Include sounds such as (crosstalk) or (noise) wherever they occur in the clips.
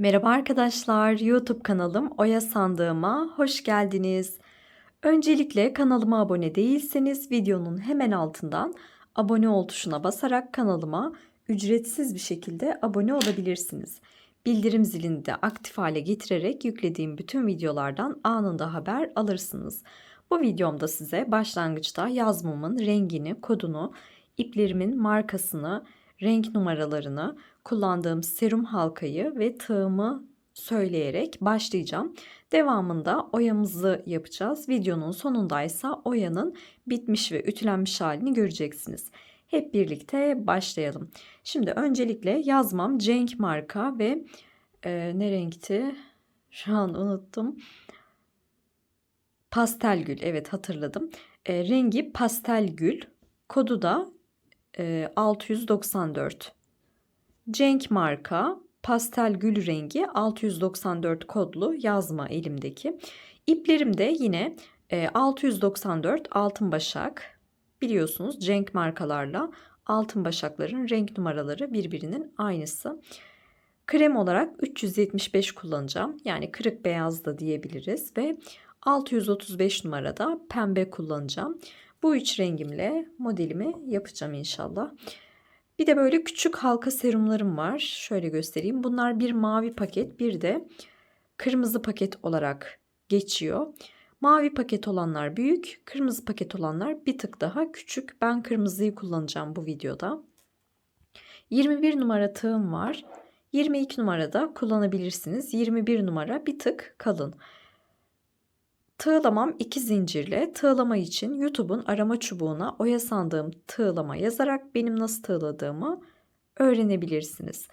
Merhaba arkadaşlar, YouTube kanalım Oya Sandığıma hoş geldiniz. Öncelikle kanalıma abone değilseniz videonun hemen altından abone ol tuşuna basarak kanalıma ücretsiz bir şekilde abone olabilirsiniz. Bildirim zilini de aktif hale getirerek yüklediğim bütün videolardan anında haber alırsınız. Bu videomda size başlangıçta yazmamın rengini, kodunu, iplerimin markasını, renk numaralarını, kullandığım serum halkayı ve tığımı söyleyerek başlayacağım. Devamında oyamızı yapacağız. Videonun sonundaysa oyanın bitmiş ve ütülenmiş halini göreceksiniz. Hep birlikte başlayalım. Şimdi öncelikle yazmam Cenk marka ve e, ne renkti? Şu an unuttum. Pastel gül. Evet hatırladım. E, rengi pastel gül. Kodu da e, 694. Cenk marka pastel gül rengi 694 kodlu yazma elimdeki. İplerim de yine e, 694 altın başak. Biliyorsunuz Cenk markalarla altın başakların renk numaraları birbirinin aynısı. Krem olarak 375 kullanacağım. Yani kırık beyaz da diyebiliriz ve 635 numarada pembe kullanacağım. Bu üç rengimle modelimi yapacağım inşallah. Bir de böyle küçük halka serumlarım var. Şöyle göstereyim. Bunlar bir mavi paket bir de kırmızı paket olarak geçiyor. Mavi paket olanlar büyük, kırmızı paket olanlar bir tık daha küçük. Ben kırmızıyı kullanacağım bu videoda. 21 numara tığım var. 22 numarada kullanabilirsiniz. 21 numara bir tık kalın. Tığlamam iki zincirle. Tığlama için YouTube'un arama çubuğuna oya sandığım tığlama yazarak benim nasıl tığladığımı öğrenebilirsiniz.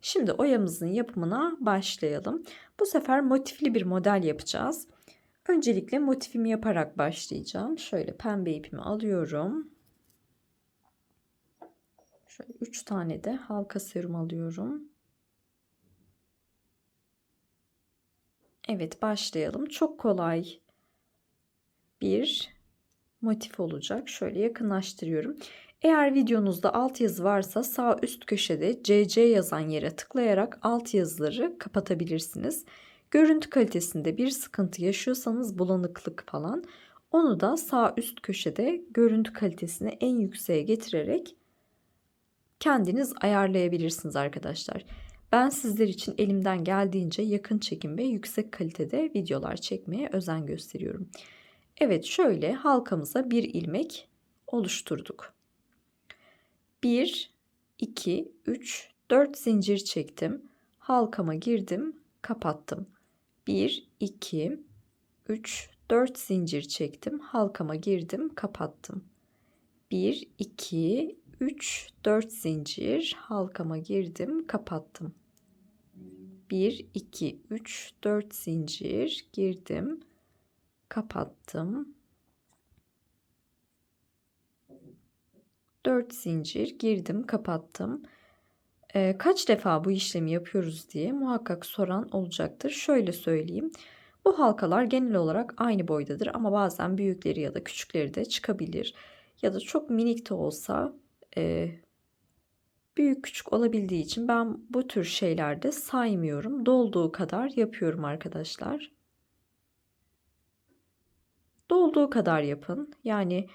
Şimdi oyamızın yapımına başlayalım. Bu sefer motifli bir model yapacağız. Öncelikle motifimi yaparak başlayacağım. Şöyle pembe ipimi alıyorum. Şöyle 3 tane de halka serum alıyorum. Evet başlayalım. Çok kolay bir motif olacak. Şöyle yakınlaştırıyorum. Eğer videonuzda alt yazı varsa sağ üst köşede CC yazan yere tıklayarak alt yazıları kapatabilirsiniz. Görüntü kalitesinde bir sıkıntı yaşıyorsanız bulanıklık falan onu da sağ üst köşede görüntü kalitesini en yükseğe getirerek kendiniz ayarlayabilirsiniz arkadaşlar. Ben sizler için elimden geldiğince yakın çekim ve yüksek kalitede videolar çekmeye özen gösteriyorum. Evet şöyle halkamıza bir ilmek oluşturduk. 1, 2, 3, 4 zincir çektim. Halkama girdim, kapattım. 1, 2, 3, 4 zincir çektim. Halkama girdim, kapattım. 1, 2, 3, 4 zincir halkama girdim, kapattım. 1, 2, 3, 4 zincir girdim, kapattım. 4 zincir girdim kapattım. Ee, kaç defa bu işlemi yapıyoruz diye muhakkak soran olacaktır. Şöyle söyleyeyim. Bu halkalar genel olarak aynı boydadır ama bazen büyükleri ya da küçükleri de çıkabilir. Ya da çok minik de olsa e, büyük küçük olabildiği için ben bu tür şeylerde saymıyorum. Dolduğu kadar yapıyorum arkadaşlar. Dolduğu kadar yapın. Yani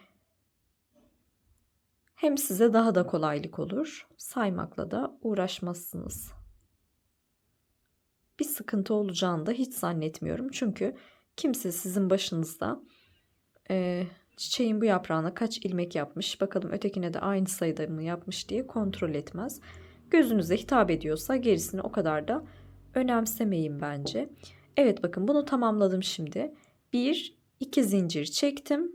hem size daha da kolaylık olur. Saymakla da uğraşmazsınız. Bir sıkıntı olacağını da hiç zannetmiyorum. Çünkü kimse sizin başınızda e, çiçeğin bu yaprağına kaç ilmek yapmış, bakalım ötekine de aynı sayıda mı yapmış diye kontrol etmez. Gözünüze hitap ediyorsa gerisini o kadar da önemsemeyin bence. Evet bakın bunu tamamladım şimdi. 1, 2 zincir çektim.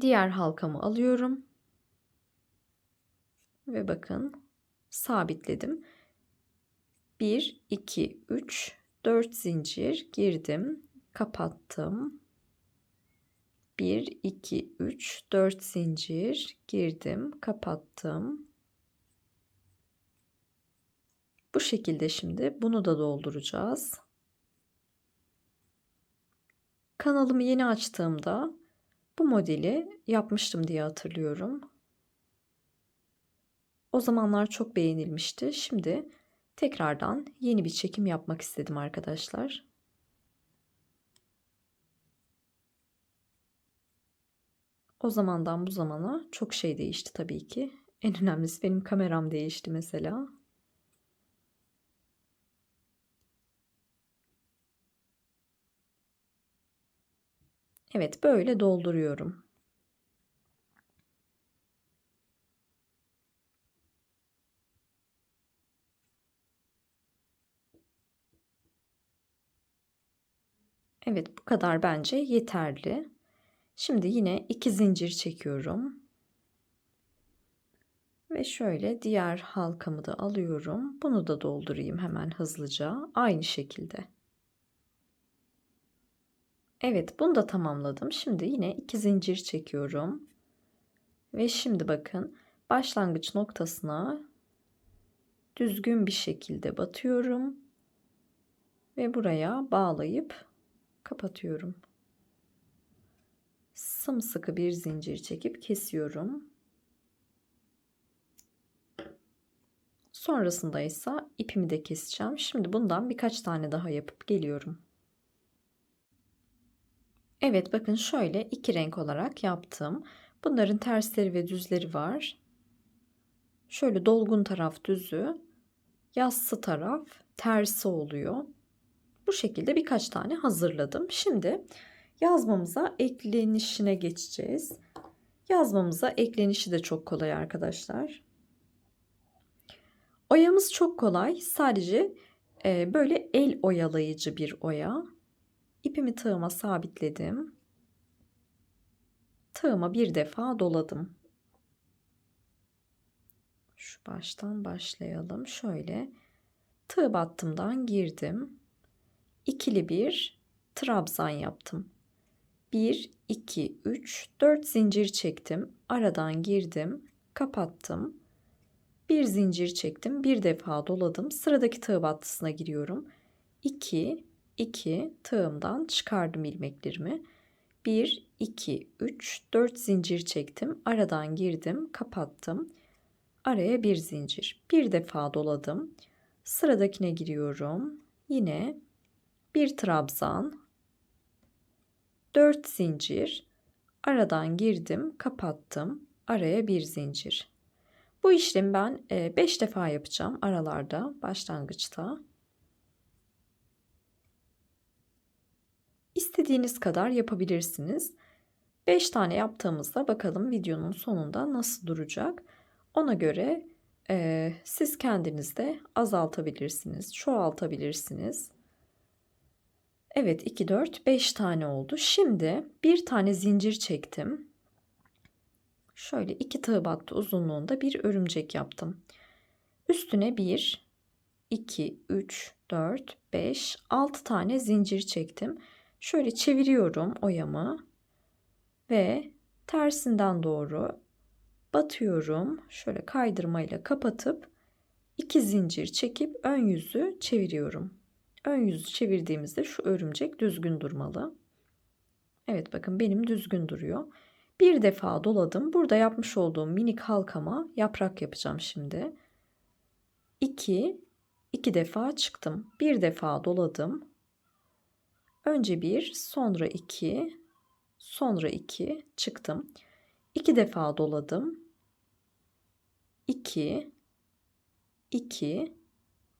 Diğer halkamı alıyorum. Ve bakın sabitledim. 1 2 3 4 zincir girdim, kapattım. 1 2 3 4 zincir girdim, kapattım. Bu şekilde şimdi bunu da dolduracağız. Kanalımı yeni açtığımda bu modeli yapmıştım diye hatırlıyorum. O zamanlar çok beğenilmişti. Şimdi Tekrardan yeni bir çekim yapmak istedim arkadaşlar. O zamandan bu zamana çok şey değişti tabii ki. En önemlisi benim kameram değişti mesela. Evet böyle dolduruyorum. Evet bu kadar bence yeterli. Şimdi yine iki zincir çekiyorum. Ve şöyle diğer halkamı da alıyorum. Bunu da doldurayım hemen hızlıca. Aynı şekilde. Evet bunu da tamamladım. Şimdi yine iki zincir çekiyorum. Ve şimdi bakın başlangıç noktasına düzgün bir şekilde batıyorum. Ve buraya bağlayıp kapatıyorum. Sımsıkı bir zincir çekip kesiyorum. Sonrasında ise ipimi de keseceğim. Şimdi bundan birkaç tane daha yapıp geliyorum. Evet bakın şöyle iki renk olarak yaptım. Bunların tersleri ve düzleri var. Şöyle dolgun taraf düzü, yassı taraf tersi oluyor. Bu şekilde birkaç tane hazırladım. Şimdi yazmamıza eklenişine geçeceğiz. Yazmamıza eklenişi de çok kolay arkadaşlar. Oyamız çok kolay. Sadece e, böyle el oyalayıcı bir oya. İpimi tığıma sabitledim. Tığıma bir defa doladım. Şu baştan başlayalım. Şöyle tığ battımdan girdim. İkili bir trabzan yaptım. 1, 2, 3, 4 zincir çektim. Aradan girdim. Kapattım. Bir zincir çektim. Bir defa doladım. Sıradaki tığ battısına giriyorum. 2, 2 tığımdan çıkardım ilmeklerimi. 1, 2, 3, 4 zincir çektim. Aradan girdim. Kapattım. Araya bir zincir. Bir defa doladım. Sıradakine giriyorum. Yine bir trabzan, 4 zincir, aradan girdim, kapattım, araya bir zincir. Bu işlemi ben 5 e, defa yapacağım aralarda, başlangıçta. İstediğiniz kadar yapabilirsiniz. 5 tane yaptığımızda bakalım videonun sonunda nasıl duracak. Ona göre e, siz kendiniz de azaltabilirsiniz, çoğaltabilirsiniz. Evet 2, 4, 5 tane oldu. Şimdi bir tane zincir çektim. Şöyle iki tığ battı uzunluğunda bir örümcek yaptım. Üstüne 1, 2, 3, 4, 5, 6 tane zincir çektim. Şöyle çeviriyorum oyamı ve tersinden doğru batıyorum. Şöyle kaydırmayla kapatıp iki zincir çekip ön yüzü çeviriyorum. Ön yüzü çevirdiğimizde şu örümcek düzgün durmalı. Evet bakın benim düzgün duruyor. Bir defa doladım. Burada yapmış olduğum minik halkama yaprak yapacağım şimdi. 2 2 defa çıktım. Bir defa doladım. Önce bir, sonra iki, sonra iki çıktım. İki defa doladım. 2 2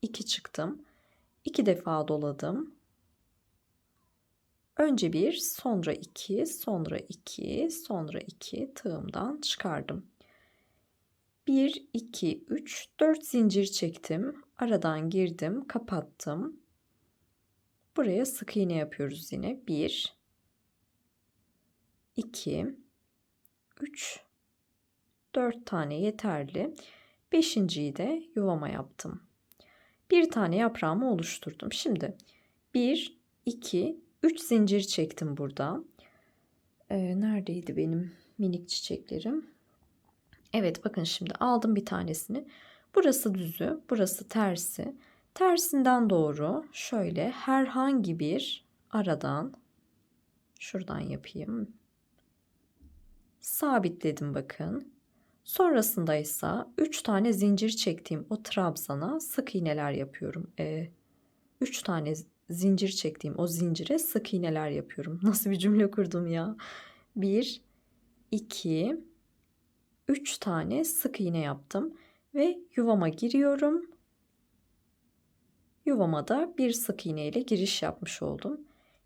2 çıktım. İki defa doladım. Önce bir, sonra iki, sonra iki, sonra iki tığımdan çıkardım. 1, 2, 3, 4 zincir çektim. Aradan girdim, kapattım. Buraya sık iğne yapıyoruz yine. 1, 2, 3, 4 tane yeterli. Beşinciyi de yuvama yaptım bir tane yaprağımı oluşturdum. Şimdi 1, 2, 3 zincir çektim burada. Ee, neredeydi benim minik çiçeklerim? Evet bakın şimdi aldım bir tanesini. Burası düzü, burası tersi. Tersinden doğru şöyle herhangi bir aradan şuradan yapayım. Sabitledim bakın. Sonrasında ise 3 tane zincir çektiğim o trabzana sık iğneler yapıyorum. 3 tane zincir çektiğim o zincire sık iğneler yapıyorum. (laughs) Nasıl bir cümle kurdum ya? 1 2 3 tane sık iğne yaptım ve yuvama giriyorum. Yuvama da bir sık iğne ile giriş yapmış oldum.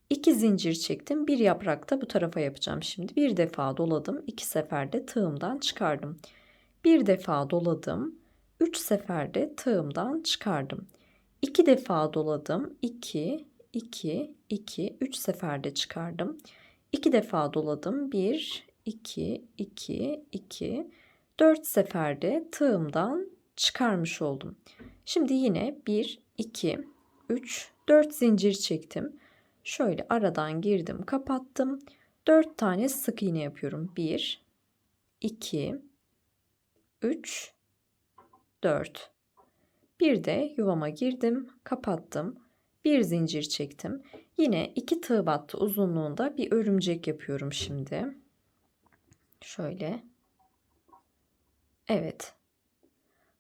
2 zincir çektim. Bir yaprak da bu tarafa yapacağım şimdi. Bir defa doladım. 2 seferde tığımdan çıkardım. Bir defa doladım. 3 seferde tığımdan çıkardım. 2 defa doladım. 2 2 2 3 seferde çıkardım. 2 defa doladım. 1 2 2 2 4 seferde tığımdan çıkarmış oldum. Şimdi yine 1 2 3 4 zincir çektim. Şöyle aradan girdim, kapattım. 4 tane sık iğne yapıyorum. 1 2 3 4 Bir de yuvama girdim, kapattım. Bir zincir çektim. Yine iki tığ battı uzunluğunda bir örümcek yapıyorum şimdi. Şöyle. Evet.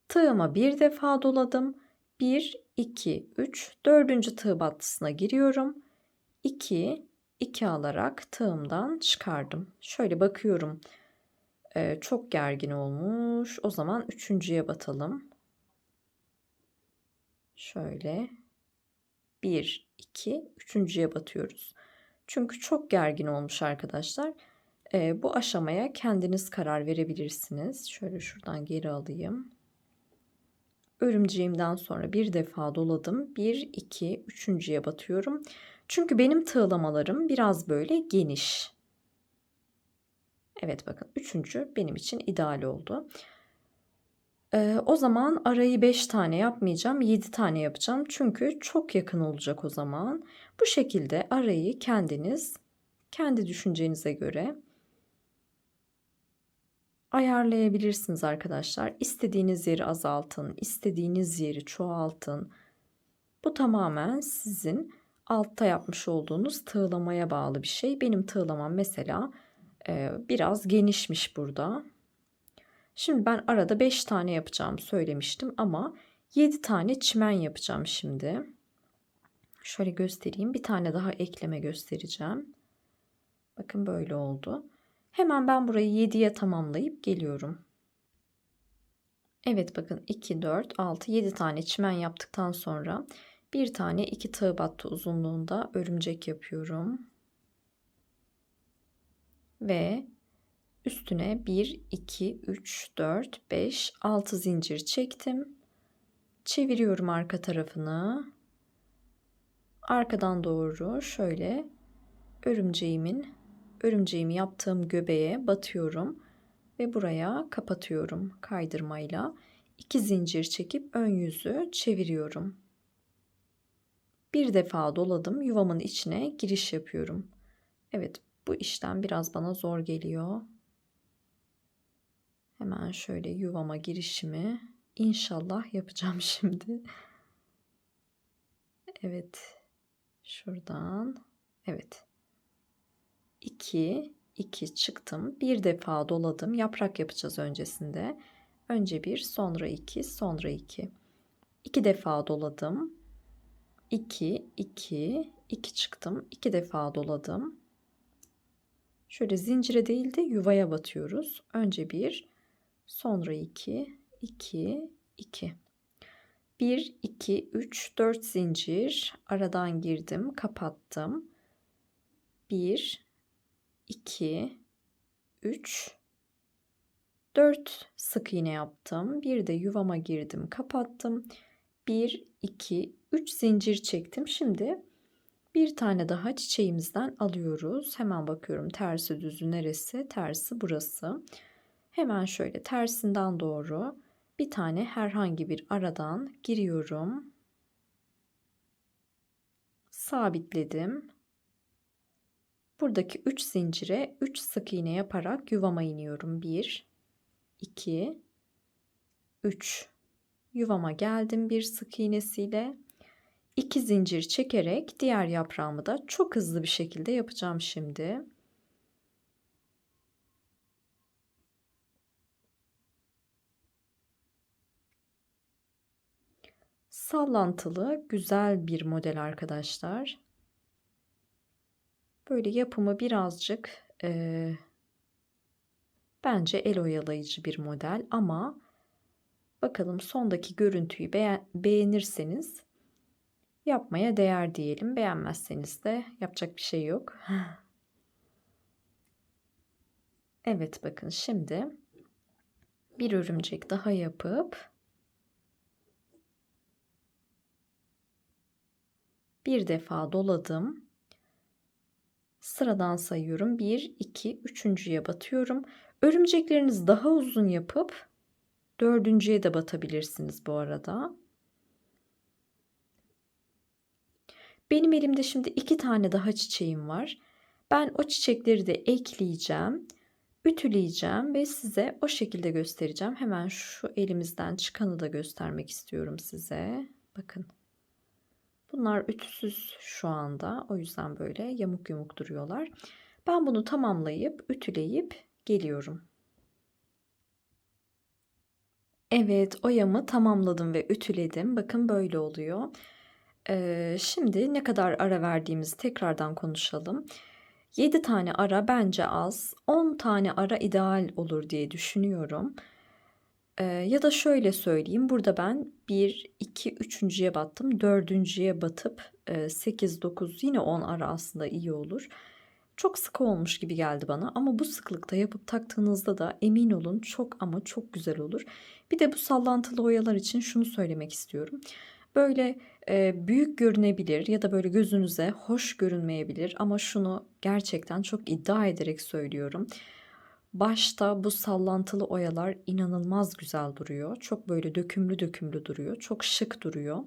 Tığıma bir defa doladım. 1, 2, 3, dördüncü tığ battısına giriyorum. 2, 2 alarak tığımdan çıkardım. Şöyle bakıyorum. Ee, çok gergin olmuş. O zaman üçüncüye batalım. Şöyle. 1, 2, üçüncüye batıyoruz. Çünkü çok gergin olmuş arkadaşlar. Ee, bu aşamaya kendiniz karar verebilirsiniz. Şöyle şuradan geri alayım. Örümceğimden sonra bir defa doladım. 1, 2, üçüncüye batıyorum. Çünkü benim tığlamalarım biraz böyle geniş. Evet bakın üçüncü benim için ideal oldu. Ee, o zaman arayı 5 tane yapmayacağım 7 tane yapacağım. Çünkü çok yakın olacak o zaman. Bu şekilde arayı kendiniz kendi düşüncenize göre ayarlayabilirsiniz arkadaşlar. İstediğiniz yeri azaltın, istediğiniz yeri çoğaltın. Bu tamamen sizin altta yapmış olduğunuz tığlamaya bağlı bir şey. Benim tığlamam mesela e, biraz genişmiş burada. Şimdi ben arada 5 tane yapacağım söylemiştim ama 7 tane çimen yapacağım şimdi. Şöyle göstereyim. Bir tane daha ekleme göstereceğim. Bakın böyle oldu. Hemen ben burayı 7'ye tamamlayıp geliyorum. Evet bakın 2, 4, 6, 7 tane çimen yaptıktan sonra bir tane iki tığ battı uzunluğunda örümcek yapıyorum. Ve üstüne 1, 2, 3, 4, 5, 6 zincir çektim. Çeviriyorum arka tarafını. Arkadan doğru şöyle örümceğimin örümceğimi yaptığım göbeğe batıyorum ve buraya kapatıyorum kaydırmayla. 2 zincir çekip ön yüzü çeviriyorum. Bir defa doladım yuvamın içine giriş yapıyorum. Evet bu işlem biraz bana zor geliyor. Hemen şöyle yuvama girişimi inşallah yapacağım (laughs) şimdi. Evet. Şuradan. Evet. 2 2 çıktım. Bir defa doladım. Yaprak yapacağız öncesinde. Önce bir, sonra iki, sonra iki. İki defa doladım. 2 2 2 çıktım. 2 defa doladım. Şöyle zincire değil de yuvaya batıyoruz. Önce 1, sonra 2 2 2. 1 2 3 4 zincir aradan girdim, kapattım. 1 2 3 4 sık iğne yaptım. Bir de yuvama girdim, kapattım. 1 2 3 zincir çektim. Şimdi bir tane daha çiçeğimizden alıyoruz. Hemen bakıyorum tersi düzü neresi? Tersi burası. Hemen şöyle tersinden doğru bir tane herhangi bir aradan giriyorum. Sabitledim. Buradaki 3 zincire 3 sık iğne yaparak yuvama iniyorum. 1 2 3 yuvama geldim bir sık iğnesiyle. 2 zincir çekerek diğer yaprağımı da çok hızlı bir şekilde yapacağım şimdi. Sallantılı güzel bir model arkadaşlar. Böyle yapımı birazcık e, bence el oyalayıcı bir model ama bakalım sondaki görüntüyü beğen, beğenirseniz yapmaya değer diyelim. Beğenmezseniz de yapacak bir şey yok. (sighs) Evet bakın şimdi bir örümcek daha yapıp bir defa doladım. Sıradan sayıyorum. 1, 2, üçüncüye batıyorum. Örümceklerinizi daha uzun yapıp dördüncüye de batabilirsiniz bu arada. Benim elimde şimdi iki tane daha çiçeğim var. Ben o çiçekleri de ekleyeceğim. Ütüleyeceğim ve size o şekilde göstereceğim. Hemen şu elimizden çıkanı da göstermek istiyorum size. Bakın. Bunlar ütüsüz şu anda. O yüzden böyle yamuk yumuk duruyorlar. Ben bunu tamamlayıp ütüleyip geliyorum. Evet, oyamı tamamladım ve ütüledim. Bakın böyle oluyor. Ee, şimdi ne kadar ara verdiğimizi tekrardan konuşalım. 7 tane ara bence az. 10 tane ara ideal olur diye düşünüyorum. Ee, ya da şöyle söyleyeyim. Burada ben 1, 2, 3.ye battım. 4.ye batıp e, 8, 9 yine 10 ara aslında iyi olur. Çok sıkı olmuş gibi geldi bana ama bu sıklıkta yapıp taktığınızda da emin olun çok ama çok güzel olur. Bir de bu sallantılı oyalar için şunu söylemek istiyorum. Böyle e, büyük görünebilir ya da böyle gözünüze hoş görünmeyebilir ama şunu gerçekten çok iddia ederek söylüyorum. Başta bu sallantılı oyalar inanılmaz güzel duruyor. Çok böyle dökümlü dökümlü duruyor. Çok şık duruyor.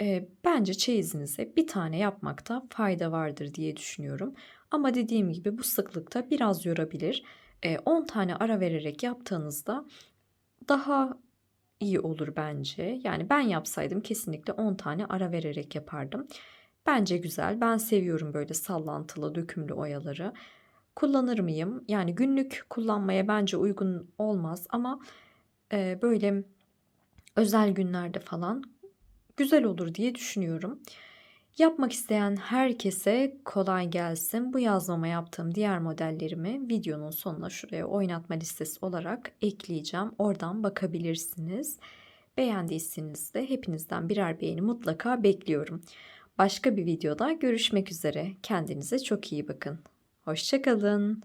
E, bence çeyizinize bir tane yapmakta fayda vardır diye düşünüyorum. Ama dediğim gibi bu sıklıkta biraz yorabilir. E, 10 tane ara vererek yaptığınızda daha iyi olur bence. Yani ben yapsaydım kesinlikle 10 tane ara vererek yapardım. Bence güzel. Ben seviyorum böyle sallantılı, dökümlü oyaları. Kullanır mıyım? Yani günlük kullanmaya bence uygun olmaz ama e, böyle özel günlerde falan güzel olur diye düşünüyorum. Yapmak isteyen herkese kolay gelsin. Bu yazmama yaptığım diğer modellerimi videonun sonuna şuraya oynatma listesi olarak ekleyeceğim. Oradan bakabilirsiniz. Beğendiyseniz de hepinizden birer beğeni mutlaka bekliyorum. Başka bir videoda görüşmek üzere. Kendinize çok iyi bakın. Hoşçakalın.